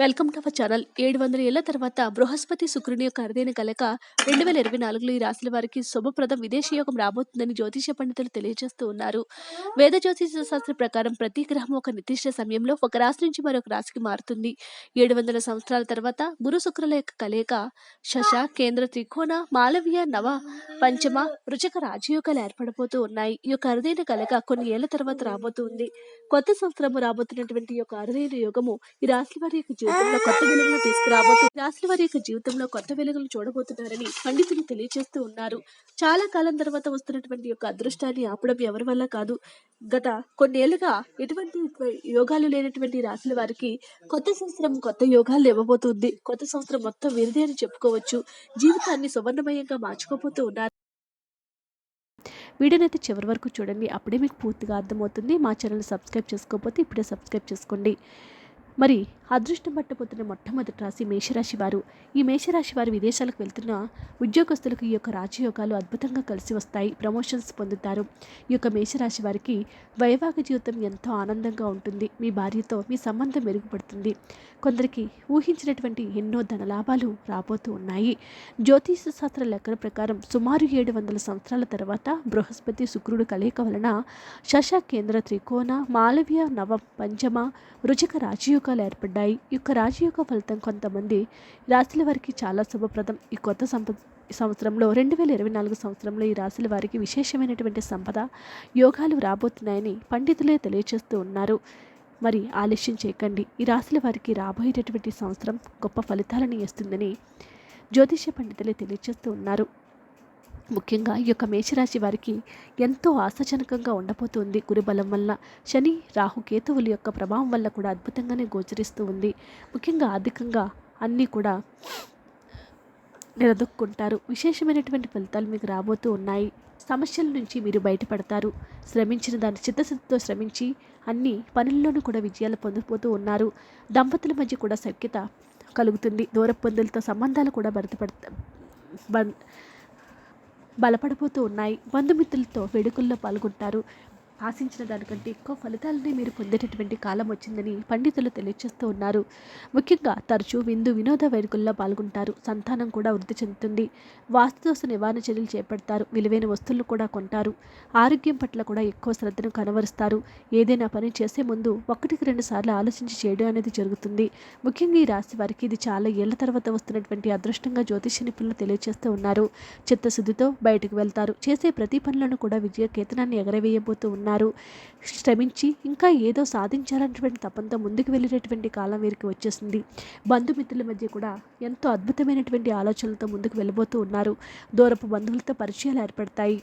Welcome to our channel. ఏడు వందల ఏళ్ళ తర్వాత బృహస్పతి శుక్రుని యొక్క అరుదైన కలక రెండు వేల ఇరవై నాలుగులో ఈ రాశుల వారికి శుభప్రదం విదేశీ యోగం రాబోతుందని జ్యోతిష పండితులు తెలియజేస్తూ ఉన్నారు. వేద జ్యోతిష శాస్త్ర ప్రకారం ప్రతి గ్రహం ఒక నిర్దిష్ట సమయంలో ఒక రాశి నుంచి మరొక రాశికి మారుతుంది. ఏడు వందల సంవత్సరాల తర్వాత గురు శుక్రుల యొక్క కలయిక శశ కేంద్ర త్రికోణ మాలవీయ నవ పంచమ రుచక రాజయోగాలు ఏర్పడబోతూ ఉన్నాయి. ఈ యొక్క అరుదైన కలక కొన్ని ఏళ్ళ తర్వాత రాబోతుంది కొత్త సంవత్సరము రాబోతున్నటువంటి ఈ యొక్క అరుదైన యోగము ఈ రాశి వారి యొక్క జీవితంలో కొత్త వెలుగులు తీసుకురాబోతూ రాసిన రాశి వారి యొక్క జీవితంలో కొత్త వెలుగులు చూడబోతున్నారని పండితులు తెలియజేస్తూ ఉన్నారు. చాలా కాలం తర్వాత వస్తున్నటువంటి యొక్క అదృష్టాన్ని ఆపడం ఎవరి వల్ల కాదు. గత కొన్నేళ్ళుగా ఎటువంటి యోగాలు లేనటువంటి రాసిన రాశుల వారికి కొత్త సంవత్సరం కొత్త యోగాలు ఇవ్వబోతుంది. కొత్త సంవత్సరం మొత్తం విరిదే అని చెప్పుకోవచ్చు. జీవితాన్ని సువర్ణమయంగా మార్చుకోబోతూ ఉన్నారు. వీడియోని అయితే చివరి వరకు చూడండి. అప్పుడే మీకు పూర్తిగా అర్థమవుతుంది. మా ఛానల్ సబ్స్క్రైబ్ చేసుకోకపోతే ఇప్పుడే సబ్స్క్రైబ్ చేసుకోండి. మరి అదృష్టం పట్టబోతున్న మొట్టమొదటి రాశి మేషరాశి వారు. ఈ మేషరాశి వారు విదేశాలకు వెళ్తున్న ఉద్యోగస్తులకు ఈ యొక్క రాజయోగాలు అద్భుతంగా కలిసి వస్తాయి. ప్రమోషన్స్ పొందుతారు. ఈ యొక్క మేషరాశి వారికి వైవాహిక జీవితం ఎంతో ఆనందంగా ఉంటుంది. మీ భార్యతో మీ సంబంధం మెరుగుపడుతుంది. కొందరికి ఊహించినటువంటి ఎన్నో ధనలాభాలు రాబోతూ ఉన్నాయి. జ్యోతిష శాస్త్ర లెక్కల ప్రకారం సుమారు ఏడు వందల సంవత్సరాల తర్వాత బృహస్పతి శుక్రుడు కలయిక వలన శశ కేంద్ర త్రికోణ మాలవ్య నవ పంచమ రుచిక రాజయోగాలు ఏర్పడ్డాయి. ఈ యొక్క రాజయోగ ఫలితం కొంతమంది రాశుల వారికి చాలా శుభప్రదం. ఈ కొత్త సంపద సంవత్సరంలో రెండు వేల ఇరవై నాలుగు సంవత్సరంలో ఈ రాశుల వారికి విశేషమైనటువంటి సంపద యోగాలు రాబోతున్నాయని పండితులే తెలియజేస్తూ ఉన్నారు. మరి ఆలస్యం చేయకండి. ఈ రాశుల వారికి రాబోయేటటువంటి సంవత్సరం గొప్ప ఫలితాలను ఇస్తుందని జ్యోతిష పండితులే తెలియజేస్తూ ఉన్నారు. ముఖ్యంగా ఈ యొక్క మేషరాశి వారికి ఎంతో ఆశాజనకంగా ఉండబోతుంది. గురుబలం వల్ల శని రాహు కేతువుల యొక్క ప్రభావం వల్ల కూడా అద్భుతంగానే గోచరిస్తూ ఉంది. ముఖ్యంగా ఆర్థికంగా అన్నీ కూడా నిలదొక్కుంటారు. విశేషమైనటువంటి ఫలితాలు మీకు రాబోతూ ఉన్నాయి. సమస్యల నుంచి మీరు బయటపడతారు. శ్రమించిన దాని చిత్తశుద్ధితో శ్రమించి అన్ని పనుల్లోనూ కూడా విజయాలు పొందిపోతూ ఉన్నారు. దంపతుల మధ్య కూడా సఖ్యత కలుగుతుంది. దూర పొందులతో సంబంధాలు కూడా భర్తపడతా బలపడబోతూ బలపడిపోతూ ఉన్నాయి. బంధుమిత్రులతో వేడుకల్లో పాల్గొంటారు. ఆశించిన దానికంటే ఎక్కువ ఫలితాలని మీరు పొందేటటువంటి కాలం వచ్చిందని పండితులు తెలియజేస్తూ ఉన్నారు. ముఖ్యంగా తరచూ విందు వినోద వేడుకల్లో పాల్గొంటారు. సంతానం కూడా వృద్ధి చెందుతుంది. వాస్తుదోష నివారణ చర్యలు చేపడతారు. విలువైన వస్తువులు కూడా కొంటారు. ఆరోగ్యం పట్ల కూడా ఎక్కువ శ్రద్ధను కనబరుస్తారు. ఏదైనా పని చేసే ముందు ఒకటికి రెండు సార్లు ఆలోచించి చేయడం అనేది జరుగుతుంది. ముఖ్యంగా ఈ రాశి వారికి ఇది చాలా ఏళ్ళ తర్వాత వస్తున్నటువంటి అదృష్టంగా జ్యోతిష నిపుణులు తెలియజేస్తూ ఉన్నారు. చిత్తశుద్ధితో బయటకు వెళ్తారు. చేసే ప్రతి పనులను కూడా విజయ కేతనాన్ని ఎగరవేయబోతూ ఉన్నారు. శ్రమించి ఇంకా ఏదో సాధించాలన్నటువంటి తపంతో ముందుకు వెళ్ళేటటువంటి కాలం వీరికి వచ్చేసింది. బంధుమిత్రుల మధ్య కూడా ఎంతో అద్భుతమైనటువంటి ఆలోచనలతో ముందుకు వెళ్ళబోతూ ఉన్నారు. దూరపు బంధువులతో పరిచయాలు ఏర్పడతాయి.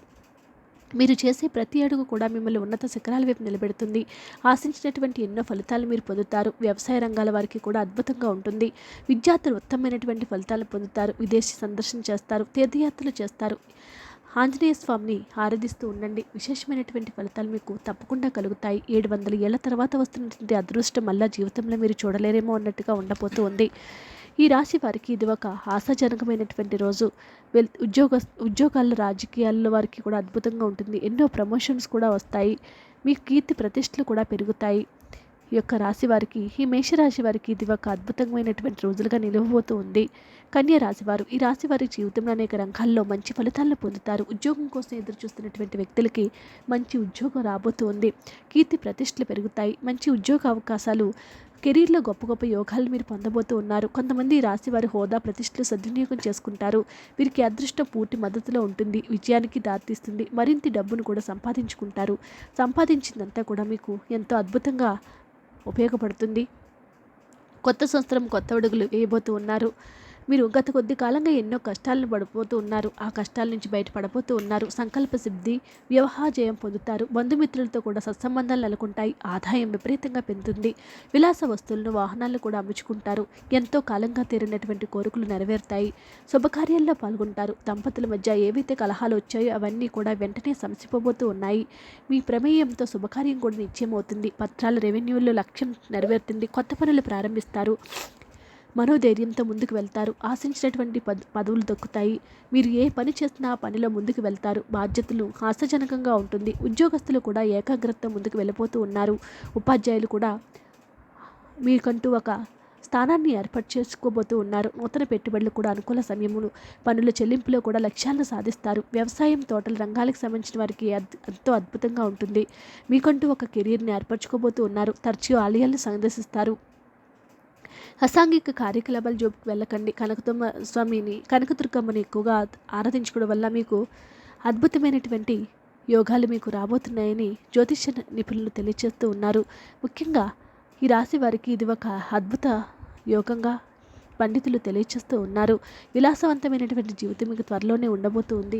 మీరు చేసే ప్రతి అడుగు కూడా మిమ్మల్ని ఉన్నత శిఖరాల వైపు నిలబెడుతుంది. ఆశించినటువంటి ఎన్నో ఫలితాలు మీరు పొందుతారు. వ్యవసాయ రంగాల వారికి కూడా అద్భుతంగా ఉంటుంది. విద్యార్థులు ఉత్తమమైనటువంటి ఫలితాలు పొందుతారు. విదేశీ సందర్శన చేస్తారు. తీర్థయాత్రలు చేస్తారు. ఆంజనేయ స్వామిని ఆరాధిస్తూ ఉండండి. విశేషమైనటువంటి ఫలితాలు మీకు తప్పకుండా కలుగుతాయి. ఏడు వందల ఏళ్ళ తర్వాత వస్తున్నటువంటి అదృష్టం మళ్ళా జీవితంలో మీరు చూడలేరేమో అన్నట్టుగా ఉండబోతూ ఉంది. ఈ రాశి వారికి ఇది ఒక ఆశాజనకమైనటువంటి రోజు. వెల్ ఉద్యోగ ఉద్యోగాల్లో రాజకీయాల్లో వారికి కూడా అద్భుతంగా ఉంటుంది. ఎన్నో ప్రమోషన్స్ కూడా వస్తాయి. మీ కీర్తి ప్రతిష్టలు కూడా పెరుగుతాయి. యొక్క రాశి వారికి ఈ మేషరాశి వారికి ఇది ఒక అద్భుతమైనటువంటి రోజులుగా నిలవబోతూ ఉంది. కన్య రాశివారు ఈ రాశి వారి జీవితంలో అనేక రంగాల్లో మంచి ఫలితాలను పొందుతారు. ఉద్యోగం కోసం ఎదురు చూస్తున్నటువంటి వ్యక్తులకి మంచి ఉద్యోగం రాబోతూ ఉంది కీర్తి ప్రతిష్టలు పెరుగుతాయి. మంచి ఉద్యోగ అవకాశాలు కెరీర్లో గొప్ప గొప్ప యోగాలు మీరు పొందబోతూ ఉన్నారు. కొంతమంది రాశి వారి హోదా ప్రతిష్టలు సద్వినియోగం చేసుకుంటారు. వీరికి అదృష్టం పూర్తి మద్దతులో ఉంటుంది. విజయానికి దారితీస్తుంది. మరింత డబ్బును కూడా సంపాదించుకుంటారు. సంపాదించిందంతా కూడా మీకు ఎంతో అద్భుతంగా ఉపయోగపడుతుంది. కొత్త సంవత్సరం కొత్త అడుగులు వేయబోతూ ఉన్నారు. మీరు గత కొద్ది కాలంగా ఎన్నో కష్టాలను పడిపోతూ ఉన్నారు. ఆ కష్టాల నుంచి బయటపడబోతూ ఉన్నారు. సంకల్ప సిద్ధి వ్యవహార జయం పొందుతారు. బంధుమిత్రులతో కూడా సత్సంబంధాలు నెలకొంటాయి. ఆదాయం విపరీతంగా పెరుగుతుంది విలాస వస్తువులను వాహనాలను కూడా అమ్ముచుకుంటారు. ఎంతో కాలంగా తీరినటువంటి కోరికలు నెరవేరుతాయి. శుభకార్యాల్లో పాల్గొంటారు. దంపతుల మధ్య ఏవైతే కలహాలు వచ్చాయో అవన్నీ కూడా వెంటనే సమసిపోబోతూ ఉన్నాయి. మీ ప్రమేయంతో శుభకార్యం కూడా నిశ్చయమవుతుంది. పత్రాల రెవెన్యూల్లో లక్ష్యం నెరవేరుతుంది. కొత్త పనులు ప్రారంభిస్తారు. మనోధైర్యంతో ముందుకు వెళ్తారు. ఆశించినటువంటి పద్ పదవులు దక్కుతాయి. మీరు ఏ పని చేస్తున్నా ఆ పనిలో ముందుకు వెళ్తారు. బాధ్యతలు హాస్యజనకంగా ఉంటుంది. ఉద్యోగస్తులు కూడా ఏకాగ్రత ముందుకు వెళ్ళిపోతూ ఉన్నారు. ఉపాధ్యాయులు కూడా మీకంటూ ఒక స్థానాన్ని ఏర్పాటు చేసుకోబోతూ ఉన్నారు. నూతన పెట్టుబడులు కూడా అనుకూల సమయములు పనుల చెల్లింపులో కూడా లక్ష్యాలను సాధిస్తారు. వ్యవసాయం తోటల రంగాలకు సంబంధించిన వారికి అద్- ఎంతో అద్భుతంగా ఉంటుంది. మీకంటూ ఒక కెరీర్ని ఏర్పరచుకోబోతూ ఉన్నారు. తరచూ ఆలయాలను సందర్శిస్తారు. అసాంఘిక కార్యకలాపాలు జోపుకు వెళ్ళకండి. కనకదుమ్మ స్వామిని కనకదుర్గమ్మని ఎక్కువగా ఆరాధించుకోవడం వల్ల మీకు అద్భుతమైనటువంటి యోగాలు మీకు రాబోతున్నాయని జ్యోతిష నిపుణులు తెలియజేస్తూ ఉన్నారు. ముఖ్యంగా ఈ రాశి వారికి ఇది ఒక అద్భుత యోగంగా పండితులు తెలియజేస్తూ ఉన్నారు. విలాసవంతమైనటువంటి జీవితం మీకు త్వరలోనే ఉండబోతుంది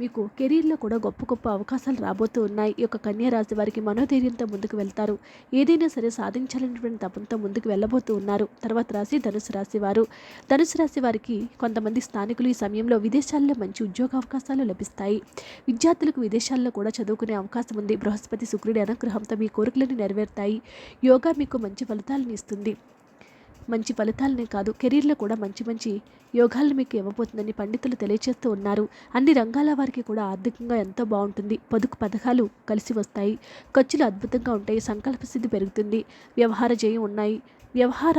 మీకు కెరీర్లో కూడా గొప్ప గొప్ప అవకాశాలు రాబోతూ ఉన్నాయి. ఈ యొక్క కన్యా రాశి వారికి మనోధైర్యంతో ముందుకు వెళ్తారు. ఏదైనా సరే సాధించాలనేటువంటి తపంతో ముందుకు వెళ్ళబోతూ ఉన్నారు. తర్వాత రాశి ధనుసు రాశి వారు. ధనుసు రాశి వారికి కొంతమంది స్థానికులు ఈ సమయంలో విదేశాల్లో మంచి ఉద్యోగ అవకాశాలు లభిస్తాయి. విద్యార్థులకు విదేశాల్లో కూడా చదువుకునే అవకాశం ఉంది. బృహస్పతి శుక్రుడి అనుగ్రహంతో మీ కోరికలను నెరవేరుతాయి. యోగా మీకు మంచి ఫలితాలను ఇస్తుంది. మంచి ఫలితాలనే కాదు కెరీర్లో కూడా మంచి మంచి యోగాలను మీకు ఇవ్వబోతుందని పండితులు తెలియజేస్తూ ఉన్నారు. అన్ని రంగాల వారికి కూడా ఆర్థికంగా ఎంతో బాగుంటుంది. పొదుపు పథకాలు కలిసి వస్తాయి. ఖర్చులు అద్భుతంగా ఉంటాయి. సంకల్ప సిద్ధి పెరుగుతుంది. వ్యవహార జయం ఉన్నాయి. వ్యవహార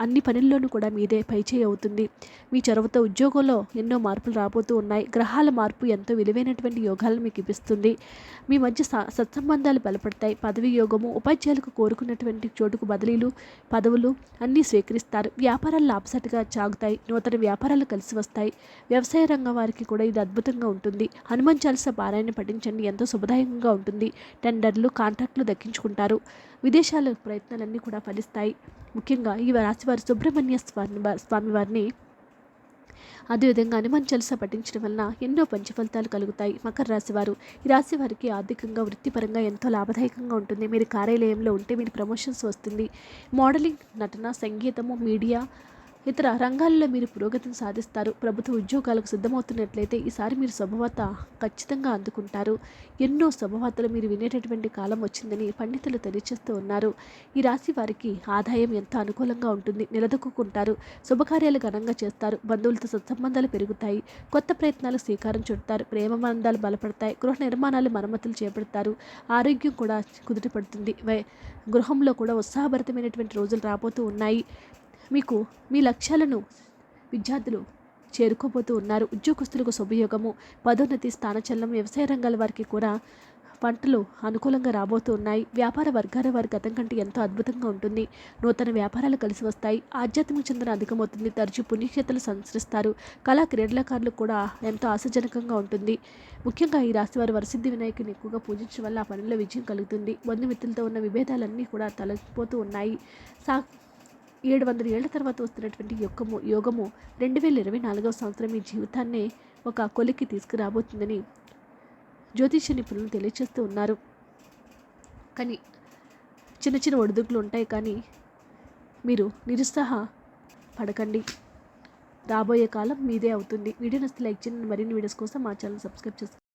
అన్ని పనుల్లోనూ కూడా మీదే పైచేయి అవుతుంది. మీ చొరవతో ఉద్యోగంలో ఎన్నో మార్పులు రాబోతూ ఉన్నాయి. గ్రహాల మార్పు ఎంతో విలువైనటువంటి యోగాలను మీకు ఇప్పిస్తుంది. మీ మధ్య స- సత్సంబంధాలు బలపడతాయి. పదవి యోగము ఉపాధ్యాయులకు కోరుకున్నటువంటి చోటుకు బదిలీలు పదవులు అన్నీ స్వీకరిస్తారు. వ్యాపారాలు లాభసాటిగా సాగుతాయి. నూతన వ్యాపారాలు కలిసి వస్తాయి. వ్యవసాయ రంగం వారికి కూడా ఇది అద్భుతంగా ఉంటుంది. హనుమాన్ చాలీసా పారాయణ పఠించండి. ఎంతో శుభదాయకంగా ఉంటుంది. టెండర్లు కాంట్రాక్టులు దక్కించుకుంటారు. విదేశాల ప్రయత్నాలన్నీ కూడా ఫలిస్తాయి. ముఖ్యంగా ఈ రాశివారి సుబ్రహ్మణ్య స్వామి స్వామివారిని స్వామి వారిని అదేవిధంగా హనుమాన్ చాలీసా పఠించడం వలన ఎన్నో పంచ ఫలితాలు కలుగుతాయి. మకర రాశి వారు ఈ రాశి వారికి ఆర్థికంగా వృత్తిపరంగా ఎంతో లాభదాయకంగా ఉంటుంది. మీరు కార్యాలయంలో ఉంటే మీరు ప్రమోషన్స్ వస్తుంది. మోడలింగ్ నటన సంగీతము మీడియా ఇతర రంగాల్లో మీరు పురోగతిని సాధిస్తారు. ప్రభుత్వ ఉద్యోగాలకు సిద్ధమవుతున్నట్లయితే ఈసారి మీరు శుభవార్త ఖచ్చితంగా అందుకుంటారు. ఎన్నో శుభవార్తలు మీరు వినేటటువంటి కాలం వచ్చిందని పండితులు తెలియజేస్తూ ఉన్నారు. ఈ రాశి వారికి ఆదాయం ఎంత అనుకూలంగా ఉంటుంది నిలదొక్కుంటారు శుభకార్యాలు ఘనంగా చేస్తారు. బంధువులతో సత్సంబంధాలు పెరుగుతాయి. కొత్త ప్రయత్నాలు శ్రీకారం చుడతారు. ప్రేమ బంధాలు బలపడతాయి. గృహ నిర్మాణాలు మరమ్మతులు చేపడతారు. ఆరోగ్యం కూడా కుదుటపడుతుంది గృహంలో కూడా ఉత్సాహభరితమైనటువంటి రోజులు రాబోతూ ఉన్నాయి. మీకు మీ లక్ష్యాలను విద్యార్థులు చేరుకోబోతూ ఉన్నారు. ఉద్యోగస్తులకు శుభయోగము పదోన్నతి స్థానచలనం వ్యవసాయ రంగాల వారికి కూడా పంటలు అనుకూలంగా రాబోతూ ఉన్నాయి. వ్యాపార వర్గాల వారి గతం కంటే ఎంతో అద్భుతంగా ఉంటుంది. నూతన వ్యాపారాలు కలిసి వస్తాయి. ఆధ్యాత్మిక చెందన అధికమవుతుంది. తరచూ పుణ్యక్షేత్రాలు సంచరిస్తారు. కళా క్రీడలకారులు కూడా ఎంతో ఆశాజనకంగా ఉంటుంది. ముఖ్యంగా ఈ రాశి వారు వరసిద్ధి వినాయకుని ఎక్కువగా పూజించడం వల్ల ఆ పనుల్లో విజయం కలుగుతుంది. బంధుమిత్రులతో ఉన్న విభేదాలన్నీ కూడా తొలగిపోతూ ఉన్నాయి. సా ఏడు వందల ఏళ్ళ తర్వాత వస్తున్నటువంటి యొక్కము యోగము రెండు వేల ఇరవై నాలుగవ సంవత్సరం ఈ జీవితాన్నే ఒక కొలికి తీసుకురాబోతుందని జ్యోతిష నిపుణులు తెలియజేస్తూ ఉన్నారు. కానీ చిన్న చిన్న ఒడిదుడుకులు ఉంటాయి కానీ మీరు నిరుత్సాహ పడకండి. రాబోయే కాలం మీదే అవుతుంది. వీడియో నచ్చితే లైక్ చేయండి. మరిన్ని వీడియోస్ కోసం మా ఛానల్ సబ్స్క్రైబ్ చేసుకోండి.